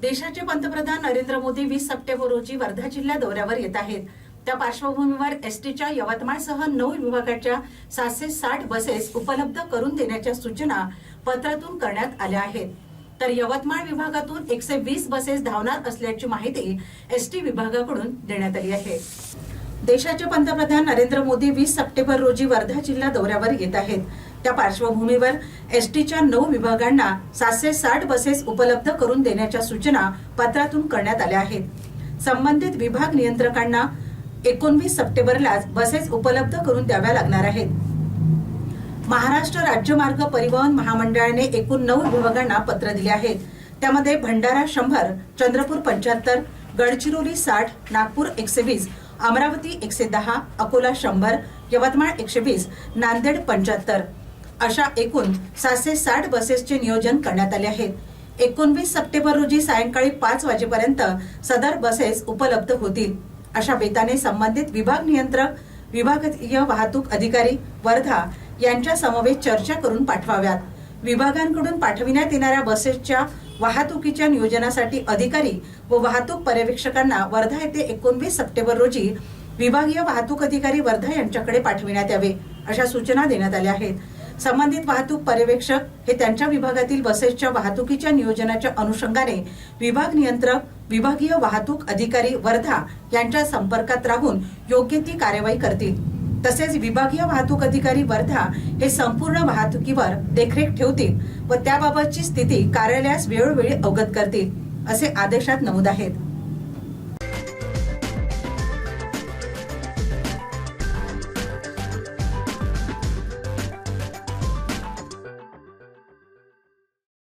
देशाचे पंतप्रधान नरेंद्र मोदी वीस सप्टेंबर रोजी वर्धा जिल्हा दौऱ्यावर येत आहेत. त्या पार्श्वभूमीवर एसटीच्या यवतमाळसह नऊ विभागाच्या सातशे साठ बसेस उपलब्ध करून देण्याच्या सूचना पत्रातून करण्यात आल्या आहेत. तर यवतमाळ विभागातून एकशे वीस बसेस धावणार असल्याची माहिती एसटी विभागाकडून देण्यात आली आहे. देशाचे पंतप्रधान नरेंद्र मोदी वीस सप्टेंबर रोजी वर्धा जिल्हा दौऱ्यावर येत आहेत. त्या पार्श्वभूमीवर एसटीच्या नऊ विभागांना सातशे साठ बसेस उपलब्ध करून देण्याच्या सूचना पत्रातून करण्यात आल्या आहेत. संबंधित विभाग नियंत्रकांना एकोणवीस सप्टेंबरलाच बसेस उपलब्ध करून द्याव्या लागणार आहेत. महाराष्ट्र राज्य मार्ग परिवहन महामंडळाने एकूण नऊ विभागांना पत्र दिले आहेत. त्यामध्ये भंडारा शंभर चंद्रपूर पंच्याहत्तर गडचिरोली साठ नागपूर एकशे वीस अमरावती एकशे दहा अकोला शंभर यवतमाळ एकशे वीस नांदेड पंच्याहत्तर. अशा एकूण सातशे साठ बसेसचे नियोजन करण्यात आले आहेत. एकोणवीस सप्टेंबर रोजी सायंकाळी पाच वाजेपर्यंत सदर बसेस उपलब्ध होतील. अशा बेताने संबंधित विभाग नियंत्रक विभागीय वाहतूक अधिकारी वर्धा यांच्या समवेत चर्चा करून पाठवाव्यात. विभागांकडून पाठविण्यात येणाऱ्या बसेसच्या वाहतुकीच्या नियोजनासाठी अधिकारी व वाहतूक पर्यवेक्षकांना वर्धा येथे एकोणवीस सप्टेंबर रोजी विभागीय वाहतूक अधिकारी वर्धा यांच्याकडे पाठविण्यात यावे अशा सूचना देण्यात आल्या आहेत. संबंधित वाहतूक पर्यवेक्षक हे त्यांच्या विभागातील बसेसच्या वाहतुकीच्या नियोजनाच्या अनुषंगाने विभाग नियंत्रक विभागीय वाहतूक अधिकारी वर्धा यांच्या संपर्कात राहून योग्य ती कार्यवाही करतील. तसेच विभागीय वाहतूक अधिकारी वर्धा हे संपूर्ण वाहतुकीवर देखरेख ठेवतील व त्याबाबतची स्थिती कार्यालयास वेळोवेळी अवगत करतील असे आदेशात नमूद आहेत.